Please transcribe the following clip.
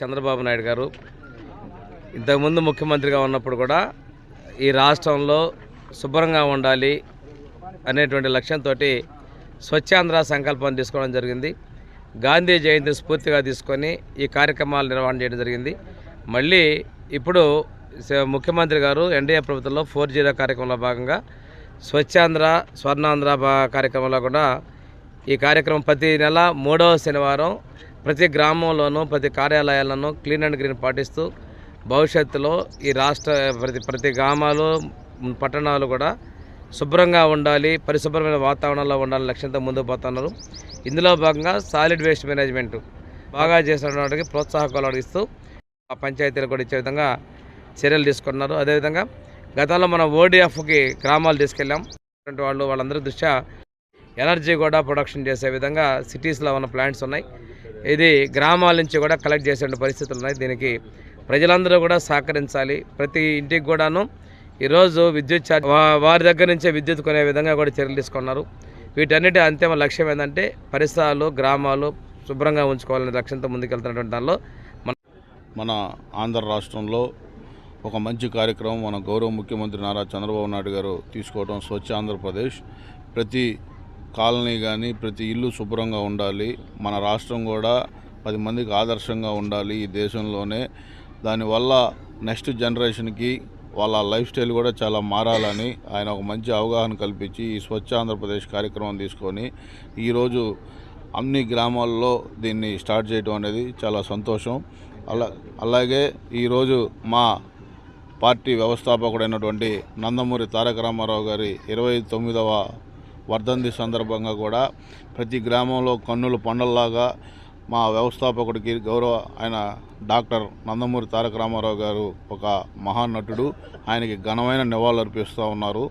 చంద్రబాబు నాయుడు గారు. ఇంతకుముందు ముఖ్యమంత్రిగా ఉన్నప్పుడు కూడా ఈ రాష్ట్రంలో శుభ్రంగా ఉండాలి అనేటువంటి లక్ష్యంతో స్వచ్ఛాంధ్ర సంకల్పం తీసుకోవడం జరిగింది. గాంధీ జయంతి స్ఫూర్తిగా తీసుకొని ఈ కార్యక్రమాలు నిర్వహణ చేయడం జరిగింది. మళ్ళీ ఇప్పుడు ముఖ్యమంత్రి గారు ఎన్డీఏ ప్రభుత్వంలో ఫోర్ జీరో కార్యక్రమంలో భాగంగా స్వచ్ఛాంధ్ర స్వర్ణాంధ్ర కార్యక్రమంలో కూడా ఈ కార్యక్రమం ప్రతి నెల మూడవ శనివారం ప్రతి గ్రామంలోనూ ప్రతి కార్యాలయాలను క్లీన్ అండ్ గ్రీన్ పాటిస్తూ భవిష్యత్తులో ఈ రాష్ట్ర ప్రతి ప్రతి గ్రామాలు పట్టణాలు కూడా శుభ్రంగా ఉండాలి పరిశుభ్రమైన వాతావరణంలో ఉండాలని లక్ష్యంతో ముందుకు పోతున్నారు. ఇందులో భాగంగా సాలిడ్ వేస్ట్ మేనేజ్మెంట్ బాగా చేసిన వాటికి ప్రోత్సాహకాలు అడిగిస్తూ ఆ పంచాయతీలు కూడా ఇచ్చే విధంగా చర్యలు తీసుకున్నారు. అదేవిధంగా గతంలో మనం ఓడిఎఫ్కి గ్రామాలు తీసుకెళ్ళాం. వాళ్ళు వాళ్ళందరి దృష్ట్యా ఎనర్జీ కూడా ప్రొడక్షన్ చేసే విధంగా సిటీస్లో ఉన్న ప్లాంట్స్ ఉన్నాయి. ఇది గ్రామాల నుంచి కూడా కలెక్ట్ చేసే పరిస్థితులు ఉన్నాయి. దీనికి ప్రజలందరూ కూడా సహకరించాలి. ప్రతి ఇంటికి కూడాను ఈరోజు విద్యుత్ ఛార్జ్ వారి దగ్గర నుంచే విద్యుత్ కొనే విధంగా కూడా చర్యలు తీసుకున్నారు. వీటన్నిటి అంతిమ లక్ష్యం ఏంటంటే పరిసరాలు గ్రామాలు శుభ్రంగా ఉంచుకోవాలనే లక్ష్యంతో ముందుకెళ్తున్నటువంటి దానిలో మన మన ఆంధ్ర రాష్ట్రంలో ఒక మంచి కార్యక్రమం మన గౌరవ ముఖ్యమంత్రి నారా చంద్రబాబు నాయుడు గారు తీసుకోవడం స్వచ్ఛ ఆంధ్రప్రదేశ్. ప్రతి కాలనీ కానీ ప్రతి ఇల్లు శుభ్రంగా ఉండాలి. మన రాష్ట్రం కూడా పది మందికి ఆదర్శంగా ఉండాలి ఈ దేశంలోనే. దానివల్ల నెక్స్ట్ జనరేషన్కి వాళ్ళ లైఫ్ స్టైల్ కూడా చాలా మారాలని ఆయన ఒక మంచి అవగాహన కల్పించి ఈ స్వచ్ఛ ఆంధ్రప్రదేశ్ కార్యక్రమం తీసుకొని ఈరోజు అన్ని గ్రామాల్లో దీన్ని స్టార్ట్ చేయడం అనేది చాలా సంతోషం. అలా అలాగే ఈరోజు మా పార్టీ వ్యవస్థాపకుడైనటువంటి నందమూరి తారక రామారావు గారి ఇరవై తొమ్మిదవ వర్ధంతి సందర్భంగా కూడా ప్రతి గ్రామంలో కన్నుల పండల్లాగా మా వ్యవస్థాపకుడికి గౌరవ ఆయన డాక్టర్ నందమూరి తారక రామారావు గారు ఒక మహానటుడు. ఆయనకి ఘనమైన నివాళులు అర్పిస్తూ ఉన్నారు.